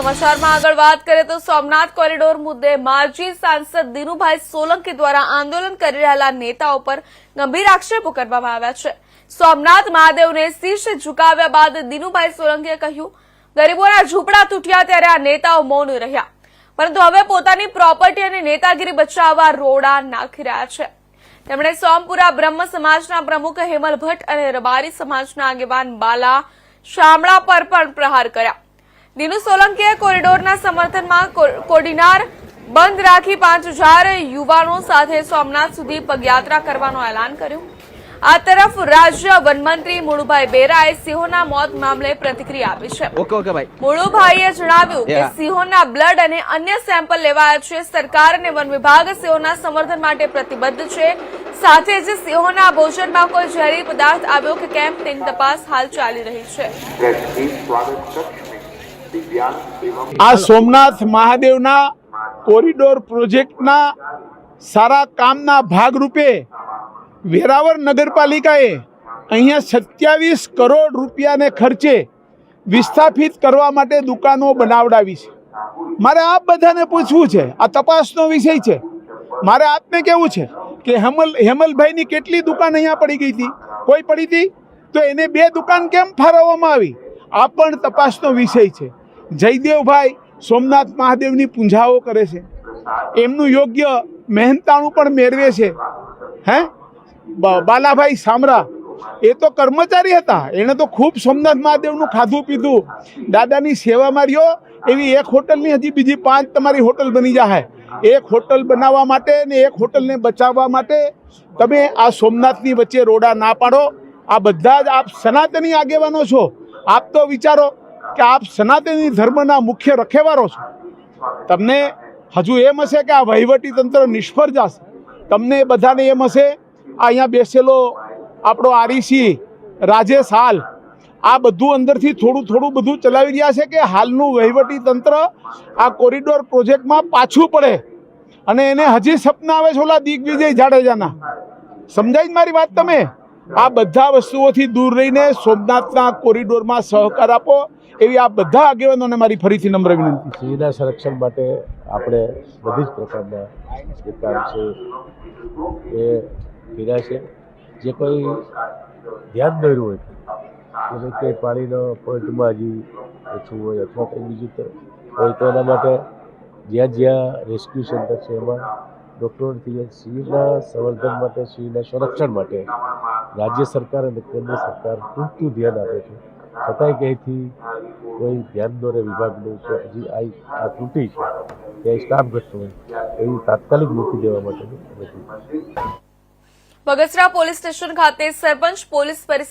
સમાચારમાં આગળ વાત કરીએ તો સોમનાથ કોરિડોર મુદ્દે માજી સાંસદ દિનુભાઈ સોલંકી દ્વારા આંદોલન કરી રહેલા નેતાઓ પર ગંભીર આક્ષેપો કરવામાં આવ્યા છે. સોમનાથ મહાદેવને શીશ ઝુકાવ્યા બાદ દિનુભાઈ સોલંકીએ કહ્યું, ગરીબોના ઝૂંપડા તૂટ્યા ત્યારે આ નેતાઓ મૌન રહ્યા. પરંતુ હવે પોતાની પ્રોપર્ટી અને નેતાગીરી બચાવવા રોડા નાખી રહ્યા છે. તેમણે સોમપુરા બ્રહ્મ સમાજના પ્રમુખ હેમલ ભટ્ટ અને રબારી સમાજના આગેવાન બાલા શામળા પર પણ પ્રહાર કર્યા. દિનુ સોલંકીએ કોરિડોરના સમર્થનમાં કોડીનાર બંધ રાખી પાંચ હજાર યુવાનો સાથે સોમનાથ સુધી પગયાત્રા કરવાનું એલાન કર્યું. આ તરફ રાજ્ય વનમંત્રી મુળુભાઈ બેરાએ સિંહોના મોત મામલે પ્રતિક્રિયા આપી છે. ઓકે ઓકે ભાઈ. મુળુભાઈએ જણાવ્યું કે સિંહોના બ્લડ અને અન્ય સેમ્પલ લેવાયા છે. સરકાર અને વન વિભાગ સિંહોના સમર્થન માટે પ્રતિબદ્ધ છે. સાથે જ સિંહોના ભોજનમાં કોઈ ઝેરી પદાર્થ આવ્યો કે કેમ તેની તપાસ હાલ ચાલી રહી છે. આ સોમનાથ મહાદેવના કોરિડોર પ્રોજેક્ટના સારા કામના ભાગરૂપે વેરાવળ નગરપાલિકાએ અહીંયા સત્યાવીસ કરોડ રૂપિયાને ખર્ચે વિસ્થાપિત કરવા માટે દુકાનો બનાવડાવી છે. મારે આપ બધાને પૂછવું છે, આ તપાસનો વિષય છે. મારે આપને કેવું છે કે હેમલ, હેમલભાઈની કેટલી દુકાન અહીંયા પડી ગઈ હતી? કોઈ પડી હતી? તો એને બે દુકાન કેમ ફાળવવામાં આવી? આ પણ તપાસનો વિષય છે. જયદેવભાઈ સોમનાથ મહાદેવની પૂંજાઓ કરે છે. એમનું યોગ્ય મહેનતાણું પણ મેળવે છે. હે? બાલાભાઈ સામરા, એ તો કર્મચારી હતા. એણે તો ખૂબ સોમનાથ મહાદેવનું ખાધું પીધું. દાદાની સેવામાં રહ્યો એવી એક હોટલની હજી બીજી પાંચ તમારી હોટલ બની જાય એક હોટલ બનાવવા માટે ને એક હોટલને બચાવવા માટે તમે આ સોમનાથની વચ્ચે રોડા ના પાડો. આ બધા જ આપ સનાતની આગેવાનો છો. આપ તો વિચારો કે આપ સનાતની ધર્મના મુખ્ય રખેવારો છો. તમને હજુ એમ હશે કે આ વહીવટી તંત્ર નિષ્ફળ જશે. તમને બધાને એમ હશે, આ અહીંયા બેસેલો આપણો આરીસી રાજેશ હાલ, આ બધું અંદરથી થોડું થોડું બધું ચલાવી રહ્યા છે કે હાલનું વહીવટી તંત્ર આ કોરિડોર પ્રોજેક્ટમાં પાછું પડે. અને એને હજી સપના આવે છે ઓલા દિગ્વિજય જાડેજાના. સમજાય મારી વાત તમે? આ બધા વસ્તુઓથી દૂર રહીને સોમનાથના કોરિડોરમાં સહકાર આપો, એવી આ બધા આગેવાનોને મારી ફરીથી નમ્ર વિનંતી. સિંહના સંરક્ષણ માટે આપણે બધી જ પ્રકારના જે કામ છે એ કર્યા છે. જે કોઈ ધ્યાન દોર્યું હોય કે કે પાણીનો પોઈન્ટમાં હજી ઓછું હોય અથવા કંઈ બીજું હોય, તો એના માટે જ્યાં જ્યાં રેસ્ક્યુ સેન્ટર છે એમાં ડૉક્ટરોથી સિંહના સંવર્ધન માટે સિંહના સંરક્ષણ માટે રાજ્ય સરકાર અને કેન્દ્ર સરકાર પૂરતું ધ્યાન આપે છે. છતાંય ક્યાંયથી કોઈ ધ્યાન દોરે વિભાગનું કે હજી આ આ ત્રુટી છે ક્યાંય સ્ટાફ ઘટતો હોય, એવી તાત્કાલિક મૂકી દેવા માટે બગસરા પોલીસ સ્ટેશન ખાતે સરપંચ પોલીસ